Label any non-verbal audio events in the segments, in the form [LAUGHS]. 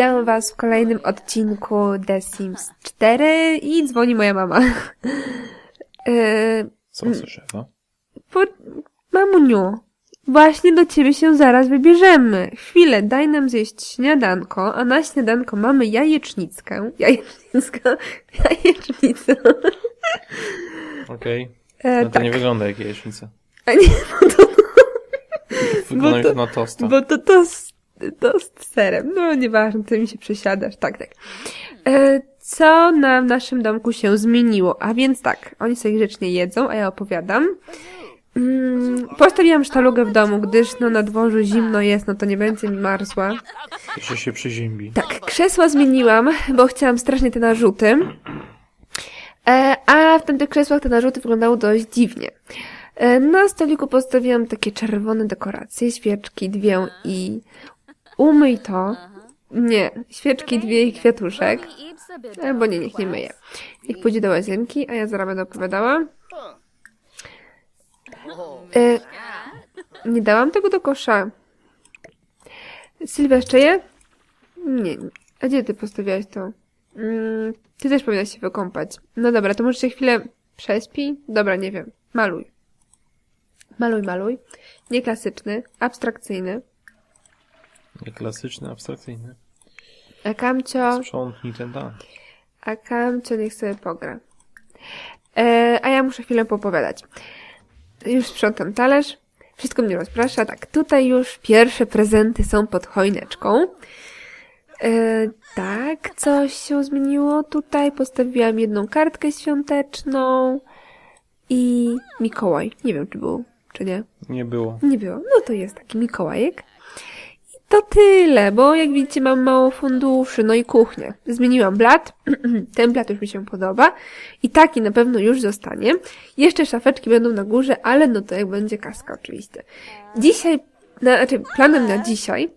Witam Was w kolejnym odcinku The Sims 4 i dzwoni moja mama. Yy, [LAUGHS] Co słyszę, no? po, mamuniu, właśnie do Ciebie się zaraz wybierzemy. Chwilę, daj nam zjeść śniadanko, a na śniadanko mamy jajecznickę. Jajecznickę? [LAUGHS] Jajecznicę. Okej. E, No to tak. nie wygląda jak jajecznica. A nie, to, Wygląda to- jak na tosta. Bo to tost, tost z serem. No nieważne, ty mi się przesiadasz. Tak, tak. E, co na naszym domku się zmieniło? A więc tak, oni sobie grzecznie jedzą, a ja opowiadam. Mm, postawiłam sztalugę w domu, gdyż no na dworzu zimno jest, no to nie będzie mi marzła. Jeszcze się. Tak, krzesła zmieniłam, bo chciałam strasznie te narzuty. E, a w tamtych krzesłach te narzuty wyglądały dość dziwnie. E, na stoliku postawiłam takie czerwone dekoracje, świeczki dwie i umyj to. Nie, świeczki dwie i kwiatuszek. Albo nie, niech nie myje. Niech pójdzie do łazienki, a ja zaraz będę opowiadała. E, nie dałam tego do kosza. Sylwia jeszcze je? Nie. A gdzie ty postawiłaś to? Mm, ty też powinnaś się wykąpać. No dobra, to może się chwilę prześpi? Dobra, nie wiem. Maluj. Maluj, maluj. Nie klasyczny, abstrakcyjny. Klasyczny, abstrakcyjny. A Kamcio, Sprzątnij ten dan. a Kamcio niech sobie pogra. E, a ja muszę chwilę popowiadać. Już sprzątam talerz. Wszystko mnie rozprasza. Tak, tutaj już pierwsze prezenty są pod choineczką. E, tak, coś się zmieniło tutaj. Postawiłam jedną kartkę świąteczną i Mikołaj. Nie wiem, czy był, czy nie. Nie było. Nie było. No to jest taki Mikołajek. To tyle, bo jak widzicie mam mało funduszy, no i kuchnię. Zmieniłam blat. [CLEARS THROAT] Ten blat już mi się podoba. I taki na pewno już zostanie. Jeszcze szafeczki będą na górze, ale no to jak będzie kaska oczywiście. Dzisiaj, na, znaczy planem na dzisiaj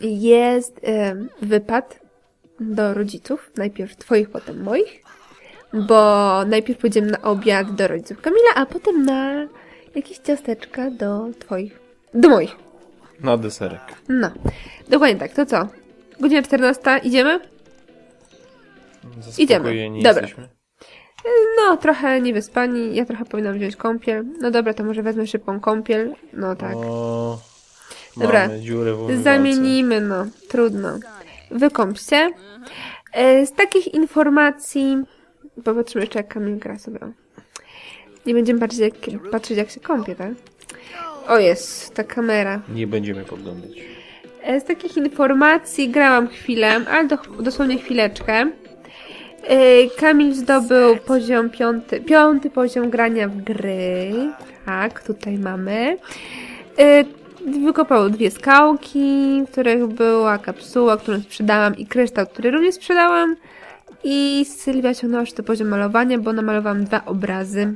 jest em, wypad do rodziców. Najpierw twoich, potem moich. Bo najpierw pójdziemy na obiad do rodziców Kamila, a potem na jakieś ciasteczka do twoich. Do moich. Na deserek. No. Dokładnie tak. To co? Godzina 14. Idziemy? Zaspokojeni Dobra. jesteśmy. No, trochę niewyspani. Ja trochę powinnam wziąć kąpiel. No dobra, to może wezmę szybką kąpiel. No tak. O, Dobra. Zamienimy, no. Trudno. Wykąp się. E, Z takich informacji... Popatrzmy jeszcze jak Kamil gra sobie. Nie będziemy patrzeć jak, patrzeć jak się kąpie, tak? O jest, ta kamera. Nie będziemy podglądać. E, Z takich informacji grałam chwilę, ale do, dosłownie chwileczkę. E, Kamil zdobył poziom piąty, piąty poziom grania w gry. Tak, tutaj mamy. E, Wykopał dwie skałki, w których była kapsuła, którą sprzedałam i kryształ, który również sprzedałam. I Sylwia ciągnęła się do poziom malowania, bo namalowałam dwa obrazy.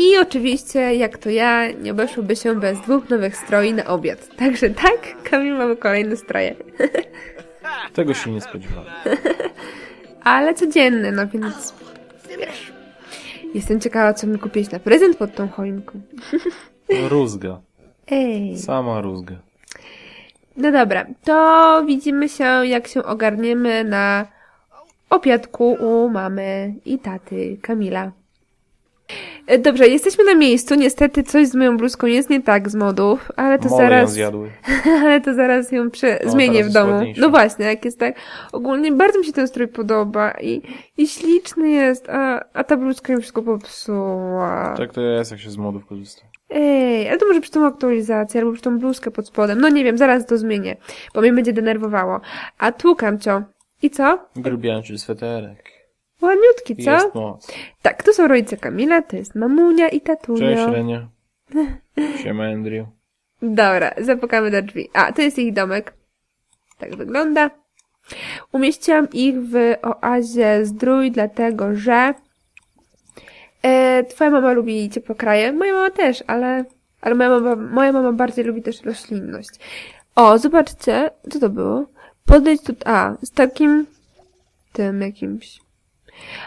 I oczywiście, jak to ja, nie obeszłoby się bez dwóch nowych stroi na obiad. Także tak, Kamil mamy kolejne stroje. [LAUGHS] Tego się nie spodziewałem. [LAUGHS] Ale codzienne, no więc wiesz. Jestem ciekawa, co mi kupić na prezent pod tą choinką. [LAUGHS] Rózga. Ej. Sama rózga. No dobra, to widzimy się, jak się ogarniemy na obiadku u mamy i taty Kamila. E, Dobrze, jesteśmy na miejscu. Niestety coś z moją bluzką jest nie tak z modów, ale to Mole ją zaraz. zjadły. [LAUGHS] Ale to zaraz ją prze... No, zmienię w domu. No właśnie, jak jest tak. Ogólnie bardzo mi się ten strój podoba i, i śliczny jest, a, a ta bluzka mi wszystko popsuła. Tak to jest, jak się z modów korzysta. Ej, ale to może przy tą aktualizację, albo przy tą bluzkę pod spodem. No nie wiem, zaraz to zmienię, bo mnie będzie denerwowało. A tu, Kamcio. I co? Grubiańczy sweterek. Ładniutki, co? Jest. Tak, tu są rodzice Kamila, to jest mamunia i tatunio. Cześć Renia. [LAUGHS] Siema Andrew. Dobra, zapukamy do drzwi. A, to jest ich domek. Tak wygląda. Umieściłam ich w oazie zdrój, dlatego że e, twoja mama lubi ciepłe kraje. Moja mama też, ale, ale moja, mama, moja mama bardziej lubi też roślinność. O, zobaczcie, co to było? Podejdź tu, a, z takim tym jakimś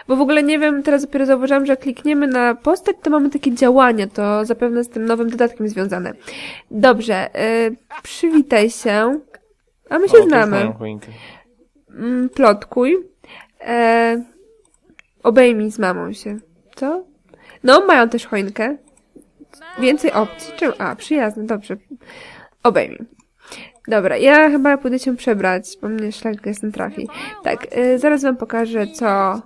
Bo w ogóle nie wiem, teraz dopiero zauważyłam, że jak klikniemy na postać, to mamy takie działania, to zapewne z tym nowym dodatkiem związane. Dobrze, y, przywitaj się. A my O, się już znamy. Mm, plotkuj. E, obejmij z mamą się. Co? No, mają też choinkę. Więcej opcji. Czym? A, przyjazne, dobrze. Obejmij. Dobra, ja chyba pójdę się przebrać, bo mnie szlak gestem trafi. Tak, e, zaraz wam pokażę, co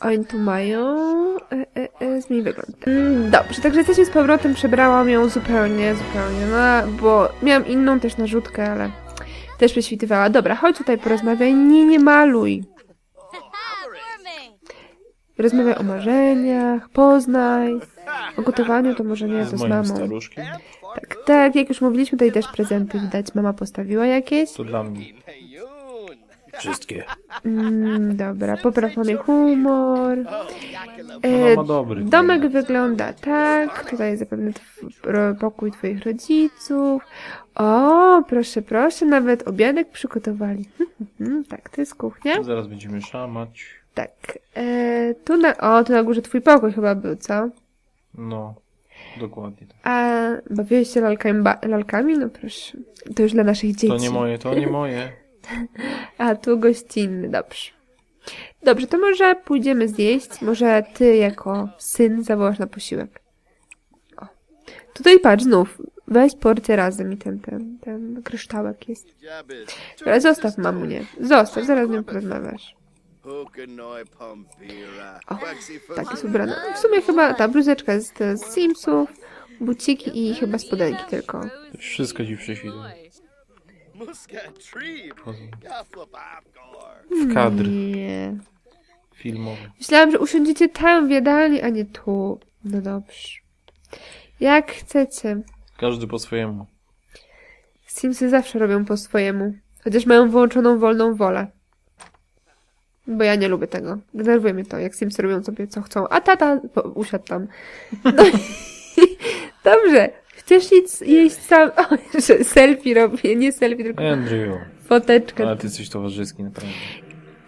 oni tu mają. E, e, e, zmień wygląd. Mm, dobrze, także jesteśmy z powrotem, przebrałam ją zupełnie, zupełnie, no, bo miałam inną też narzutkę, ale też prześwitywała. Dobra, chodź tutaj porozmawiaj. Nie, nie maluj. Rozmawiaj o marzeniach, poznaj. O gotowaniu to może nie, Z to z moim mamą. staruszkiem. Tak, tak, jak już mówiliśmy, tutaj też prezenty widać. Mama postawiła jakieś. To dla mnie. Wszystkie. Mm, dobra, popraw mamie humor. Ona E, ma dobry. domek wygląda tak. Tutaj jest zapewne pokój twoich rodziców. O, proszę, proszę, nawet obiadek przygotowali. [LAUGHS] Tak, to jest kuchnia. Zaraz będziemy szamać. Tak. E, tu na, o, tu na górze twój pokój chyba był, co? No, dokładnie tak. A bawiłeś się lalkami, ba, lalkami? No proszę. To już dla naszych dzieci. To nie moje, to nie moje. [LAUGHS] A tu gościnny, dobrze. Dobrze, to może pójdziemy zjeść. Może ty jako syn zawołasz na posiłek. O. Tutaj patrz znów. Weź porcję razem i ten, ten, ten kryształek jest. Ale zostaw mamunię. Zostaw, zaraz z nią porozmawiasz. O, Tak jest ubrana. W sumie chyba ta bluzeczka jest z Simsów, buciki i chyba spodenki tylko. To wszystko ci prześwituje. W kadr Nie. filmowy. Myślałam, że usiądziecie tam w jadalni, a nie tu. No dobrze. Jak chcecie. Każdy po swojemu. Simsy zawsze robią po swojemu. Chociaż mają wyłączoną wolną wolę. Bo ja nie lubię tego. Denerwuje mnie to, jak Simsy robią sobie co chcą. A tata po, usiadł tam. No, i- [LAUGHS] dobrze. Chcesz jeść, jeść sam... [LAUGHS] O, że selfie robię. Nie selfie, tylko Andrew, foteczkę. ale ty jesteś towarzyski naprawdę.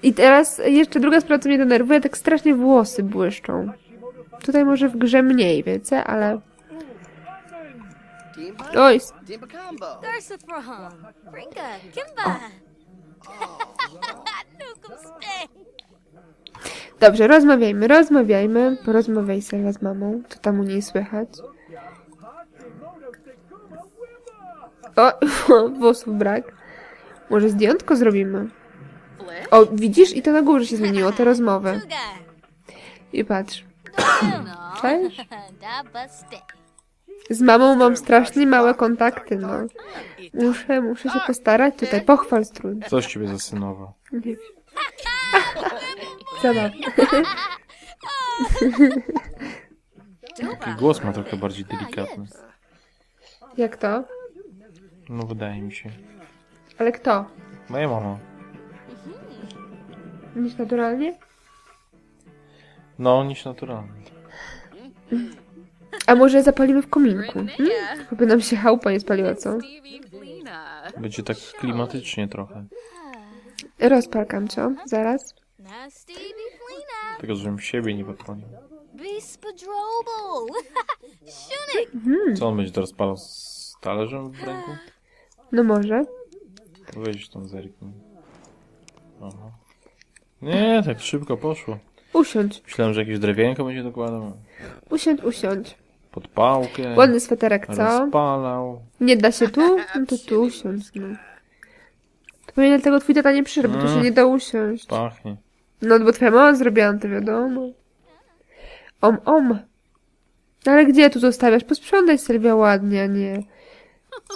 I teraz jeszcze druga sprawa, co mnie denerwuje, tak strasznie włosy błyszczą. Tutaj może w grze mniej, wiecie, ale... Oj, Kimba. [LAUGHS] Dobrze, rozmawiajmy, rozmawiajmy. Porozmawiaj sobie z mamą, co tam u niej słychać. O, [LAUGHS] włosów brak. Może zdjątko zrobimy? O, widzisz? I to na górze się zmieniło, te rozmowy. I patrz. [COUGHS] Cześć. Z mamą mam strasznie małe kontakty, no. Muszę, muszę się postarać tutaj. Pochwal strój. Coś ciebie zasynował. Nie wiem. Zabawne. Taki głos ma trochę bardziej delikatny. Jak to? No wydaje mi się. Ale kto? Moja mama. Niż naturalnie? No, niż naturalny. A może zapalimy w kominku? Hmm? Aby nam się chałupa nie spaliła, co? Będzie tak klimatycznie trochę. Rozpal kamcio, zaraz. Tylko, żebym siebie nie. Bespadrobal. [LAUGHS] Shunik. Co on będzie to rozpalał z talerzem w ręku? No może. Weź tą zerknij. Aha. Nie, tak szybko poszło. Usiądź, Myślałem, że jakieś drewienko będzie dokładał. usiądź, usiądź. Podpałkę. Ładny sweterek, co? Rozpalał. Nie da się tu? No to tu usiądź, no. Dlatego twój tata nie przyszedł, bo tu się Mm. nie da usiąść. Pachnie. No, bo twoja mama zrobiła, to wiadomo. Om, om. No ale gdzie tu zostawiasz? Posprzątaj Sylwia ładnie, a nie...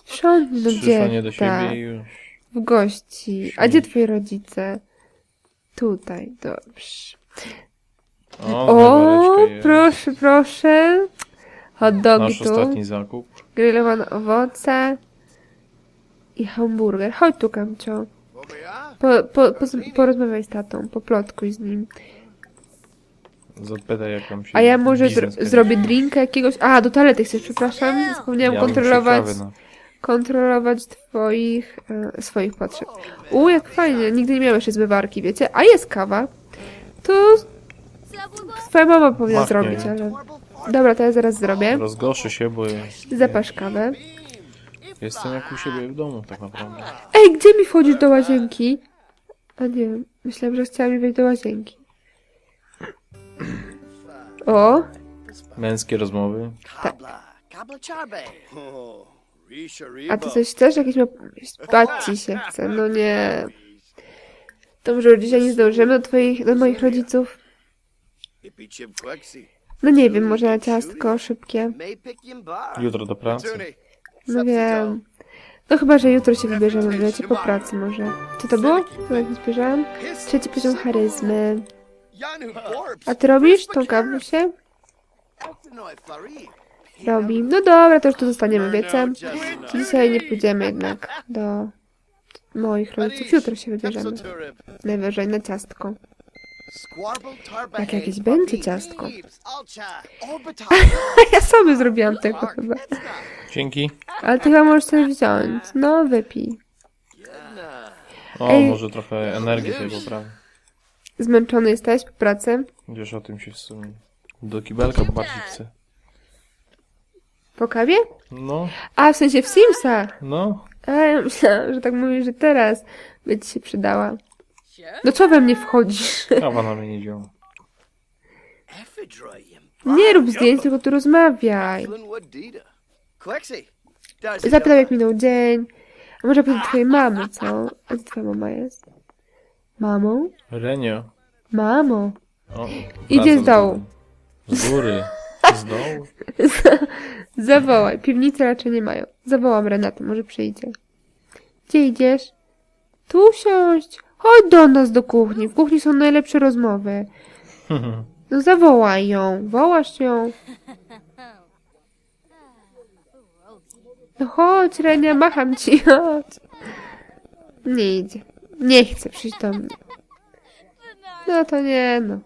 Sprzątnij, no gdzie? do Tak, siebie i już. w gości. A gdzie twoi rodzice? Tutaj, dobrze. O, O, jest. proszę, proszę. Hot dogi Nasz tu, ostatni zakup. grillowane owoce i hamburger. Chodź tu, Kamcio. Po, po, po, porozmawiaj z tatą, poplotkuj z nim. Zapytaj, jak tam się A ja może biznes zro zrobię drinka jakiegoś... A, do toalety chcesz, przepraszam. Zapomniałam Ja bym kontrolować, ciekawy, no. kontrolować twoich, e, swoich potrzeb. U, jak fajnie. Nigdy nie miałam jeszcze zbywarki, wiecie? A jest kawa. To twoja mama powinna Machnie. zrobić, ale... Dobra, to ja zaraz zrobię. Rozgoszy się, bo jest Zapasz kawę. Jestem jak u siebie w domu, tak naprawdę. Ej, gdzie mi wchodzisz do łazienki? A nie wiem, myślałam, że chciała mi wejść do łazienki. O, Męskie rozmowy. Risha a ty coś chcesz? Jakieś ma... Spać ci się chce, no nie. To może dzisiaj nie zdążymy do twoich, do moich rodziców? No nie wiem, może na ciastko szybkie. Jutro do pracy. No wiem. No chyba, że jutro się wybierzemy, wiecie, po pracy może. Co to było? Co tak zbierzałam? Trzeci poziom charyzmy. A ty robisz tą kawusię? Robi. No dobra, to już tu zostaniemy, wiecie? Dzisiaj nie pójdziemy jednak do moich rodziców. Jutro się wybierzemy. Najwyżej na ciastko. Jak jakieś będzie ciastko. [LAUGHS] Ja sobie zrobiłam tego chyba. Dzięki. Ale ty chyba możesz sobie wziąć. No, wypij. O, Ej. może trochę energii tej poprawi. Zmęczony jesteś po pracy? Wiesz o tym się w sumie. Do kibelka bardziej chcę. Po kawie? No, A, w sensie w Simsach. no. A, ja myślałam, że tak mówisz, że teraz by ci się przydała. No co we mnie wchodzisz? Kawa na mnie nie działa. Nie rób zdjęć, tylko tu rozmawiaj. Zapytam, jak minął dzień. A może powiedz twojej mamy, co? A gdzie twoja mama jest? Mamą? Renio. Mamo. O, Idzie z dołu. do- Z góry. Z dołu. [LAUGHS] Zawołaj. Piwnicy raczej nie mają. Zawołam Renatę, może przyjdzie. Gdzie idziesz? Tu siąść. Chodź do nas do kuchni. W kuchni są najlepsze rozmowy. No zawołaj ją. Wołasz ją. No chodź, Renia, macham ci. Chodź. Nie idzie. Nie chce przyjść do mnie. No to nie, no.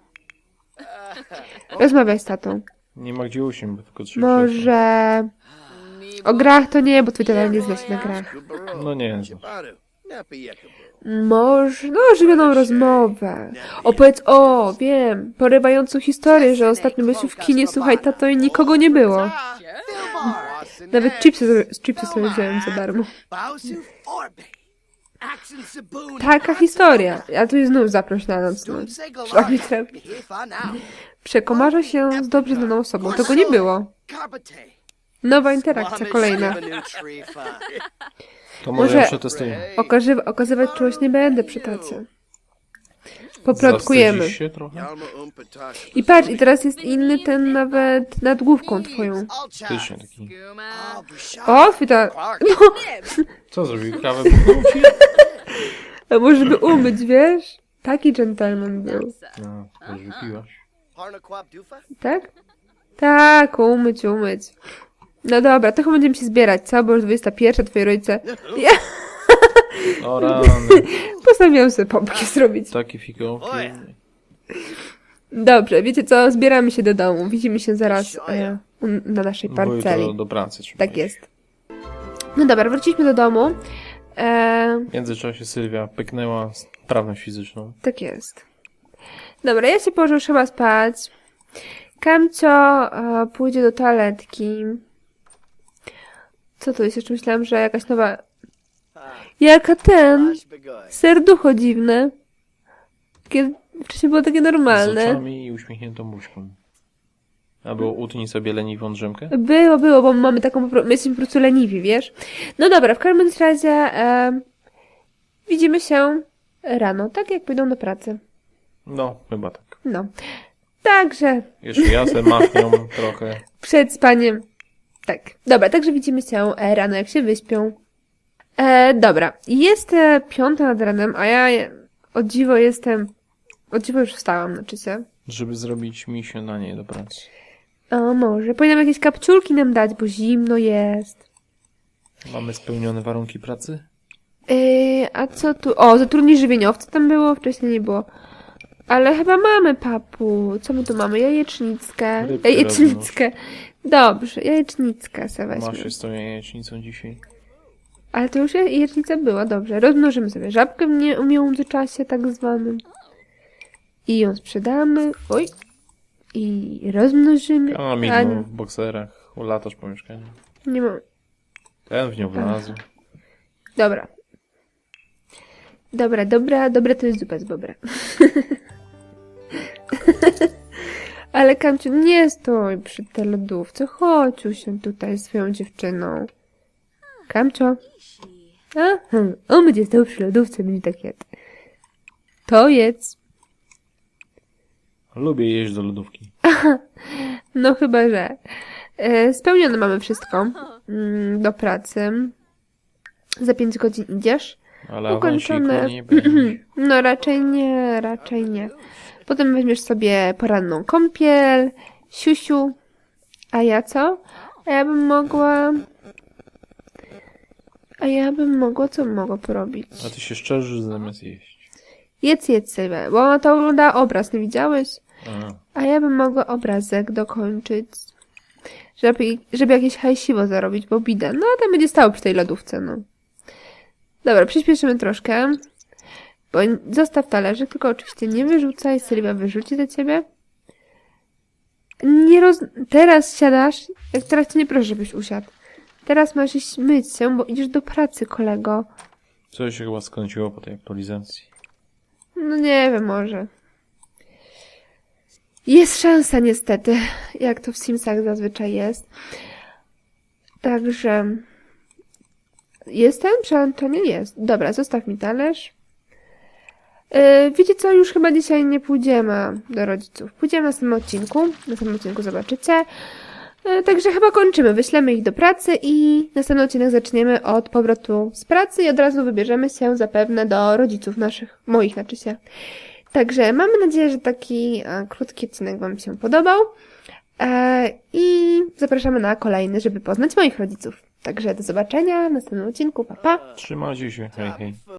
Rozmawiaj z tatą. Nie ma gdzie usiąść, bo tylko trzy. Może... O grach to nie, bo twój tata nie zna się na grach. No nie. No, ożywioną rozmowę. Opowiedz, o, wiem, porywającą historię, że ostatnio byliśmy w kinie, słuchaj, tato i nikogo nie było. Nawet chipsy, chipsy sobie wziąłem za darmo. Taka historia. Ja tu znów zaproś na noc. No. Przekomarza się z dobrze znaną osobą. Tego nie było. Nowa interakcja kolejna. To Może- może przetestuję. Okazy okazywać czułość nie będę przy. Zawstydzisz się trochę? I patrz, i teraz jest inny ten nawet nad główką twoją. Faktycznie taki. O, chwita. [LAUGHS] No, Co zrobił? Kawę [LAUGHS] a może by umyć, wiesz? Taki gentleman był. No, wypiłaś. Tak? Tak, umyć, umyć. No dobra, to chyba będziemy się zbierać, co? Bo już 21, twoi rodzice. Ja O rany. [LAUGHS] postanowiłam sobie pompki zrobić. Takie fikołki. Dobrze, wiecie co? Zbieramy się do domu. Widzimy się zaraz e, u- na naszej parceli. do pracy trzeba Tak iść. jest. No dobra, wróciliśmy do domu. E, W międzyczasie Sylwia pyknęła sprawność fizyczną. tak jest. Dobra, ja się położę już chyba spać. Kamcio e, pójdzie do toaletki. Co to jest? Jeszcze myślałam, że jakaś nowa... Jaka ten? Serducho dziwne. Kiedy wcześniej było takie Z normalne. oczami i uśmiechniętą buźką. Albo utnij sobie leniwą drzemkę. Było, było, bo mamy taką, po pro- my jesteśmy po prostu leniwi, wiesz? No dobra, w każdym razie e, widzimy się rano, tak jak pójdą do pracy. No, chyba tak. No. Także Jeszcze ja se machnią trochę. [LAUGHS] przed spaniem. Tak. Dobra, także widzimy się e, rano, jak się wyśpią. E, dobra, jest e, piąta nad ranem, a ja o dziwo jestem. O dziwo już wstałam, znaczy się. Żeby zrobić mi śniadanie do pracy. O, może. Powinnam jakieś kapciulki nam dać, bo zimno jest. Mamy spełnione warunki pracy? Yy, a co tu? O, zatrudnij żywieniowca tam było, wcześniej nie było. Ale chyba mamy, papu. Co my tu mamy? Jajecznickę. Rybkę Jajecznickę. Dobrze, jajecznickę se Masz weźmy. się z tą jajecznicą dzisiaj? Ale to już jajecznica była, dobrze. Rozmnożymy sobie żabkę w nie- w międzyczasie tak zwanym. I ją sprzedamy. Oj. I rozmnożymy. Kamil, A, no, w bokserach. Latasz po mieszkaniu. nie mam. Ten w nią wlazł. Dobra. Dobra, dobra, dobra to jest zupa z bobra. [LAUGHS] Ale Kamciu, nie stój przy tej lodówce. Chodź usiądź tutaj z swoją dziewczyną. Kamcio? Aha, on będzie stał przy lodówce, będzie tak jadł. To jedz. Lubię jeść do lodówki. No chyba, że. E, spełnione mamy wszystko. Mm, do pracy. Za 5 godzin idziesz. Ale Ukończone. awansiku nie będzie. [CLEARS THROAT] No raczej nie, raczej nie. Potem weźmiesz sobie poranną kąpiel, siusiu. A ja co? A ja bym mogła... A ja bym mogła, co bym mogła porobić? A ty się szczerzysz zamiast jeść. Jedz, jedz sobie, bo to ogląda obraz, nie widziałeś? A, A ja bym mogła obrazek dokończyć. Żeby, żeby jakieś hajsiwo zarobić, bo bida. No, a tam będzie stało przy tej lodówce, no. Dobra, przyspieszymy troszkę. Bo zostaw talerzyk, tylko oczywiście nie wyrzucaj. Sylwia wyrzuci za ciebie. Nie roz... Teraz siadasz. Jak teraz cię nie proszę, żebyś usiadł. Teraz masz iść myć się, bo idziesz do pracy, kolego. coś się chyba skręciło po tej aktualizacji. No nie wiem, może. Jest szansa niestety, jak to w Simsach zazwyczaj jest. Także... Jestem? Przełączenie jest. Dobra, zostaw mi talerz. Yy, wiecie co, już chyba dzisiaj nie pójdziemy do rodziców. Pójdziemy na samym odcinku. Na samym odcinku zobaczycie. Yy, także chyba kończymy. Wyślemy ich do pracy i następny odcinek zaczniemy od powrotu z pracy i od razu wybierzemy się zapewne do rodziców naszych, moich znaczy się. Także mamy nadzieję, że taki e, krótki odcinek Wam się podobał. E, I zapraszamy na kolejny, żeby poznać moich rodziców. Także do zobaczenia w następnym odcinku. Pa, pa! Trzymajcie się, hej hej.